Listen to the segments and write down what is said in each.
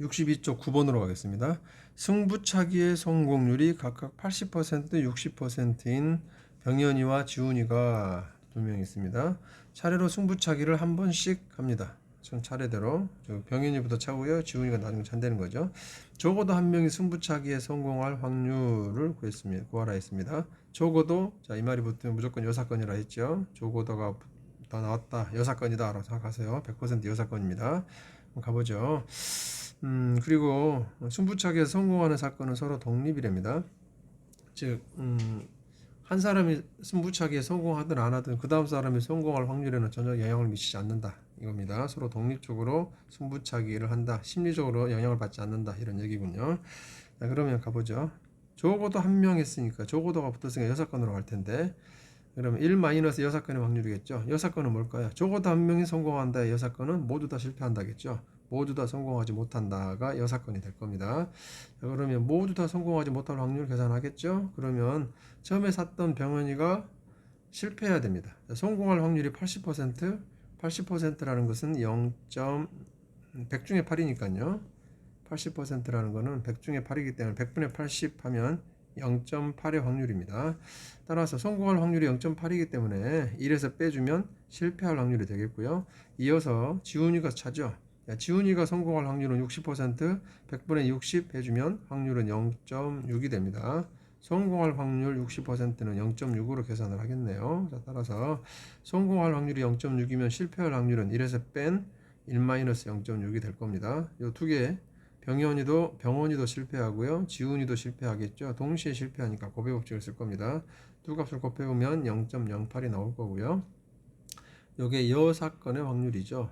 62쪽 9번으로 가겠습니다. 승부차기의 성공률이 각각 80% 60%인 병현이와 지훈이가 두 명 있습니다. 차례로 승부차기를 한 번씩 합니다. 전 차례대로 저 병현이부터 차고요. 지훈이가 나중에 찬다는 거죠. 적어도 한 명이 승부차기에 성공할 확률을 구했습니다. 구하라 했습니다. 적어도 자 이 말이 붙으면 무조건 여사건이라 했죠. 적어도가 다 나왔다. 여사건이다 라고 생각하세요. 100% 여사건입니다. 가보죠. 음, 그리고 승부차기에 성공하는 사건은 서로 독립이랍니다. 즉, 음, 한 사람이 승부차기에 성공하든 안 하든 그 다음 사람이 성공할 확률에는 전혀 영향을 미치지 않는다. 이겁니다. 서로 독립적으로 승부차기를 한다. 심리적으로 영향을 받지 않는다. 이런 얘기군요. 자, 그러면 가보죠. 적어도 한 명 했으니까 적어도가 붙었으니까 여섯 건으로 갈 텐데 그러면 1 마이너스 여섯 건의 확률이겠죠. 여섯 건은 뭘까요? 적어도 한 명이 성공한다의 여섯 건은 모두 다 실패한다겠죠. 모두 다 성공하지 못한다가 여섯 건이 될 겁니다. 자, 그러면 모두 다 성공하지 못할 확률 계산하겠죠. 그러면 처음에 샀던 병원이가 실패해야 됩니다. 자, 성공할 확률이 80%, 80%라는 것은 0. 100 중에 8이니까요. 80%라는 거는 100 중에 8이기 때문에 100분의 80 하면 0.8의 확률입니다. 따라서 성공할 확률이 0.8이기 때문에 1에서 빼주면 실패할 확률이 되겠고요. 이어서 지훈이가 차죠. 야, 지훈이가 성공할 확률은 60%, 100분의 60 해주면 확률은 0.6이 됩니다. 성공할 확률 60%는 0.6으로 계산을 하겠네요. 자, 따라서 성공할 확률이 0.6이면 실패할 확률은 1에서 뺀 1-0.6이 될 겁니다. 이 두 개, 병현이도 병원이도 실패하고요. 지훈이도 실패하겠죠. 동시에 실패하니까 곱해 법칙을 쓸 겁니다. 두 값을 곱해보면 0.08이 나올 거고요. 요게 여 사건의 확률이죠.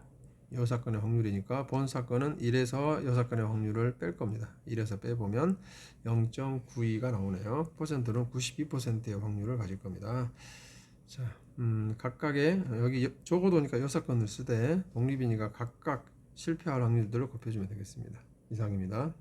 여 사건의 확률이니까 본 사건은 1에서 여 사건의 확률을 뺄 겁니다. 1에서 빼보면 0.92가 나오네요. 퍼센트는 92%의 확률을 가질 겁니다. 자, 음, 각각의 여기 여- 적어도니까 여 사건을 쓰되 독립이니까 각각 실패할 확률들을 곱해주면 되겠습니다. 이상입니다.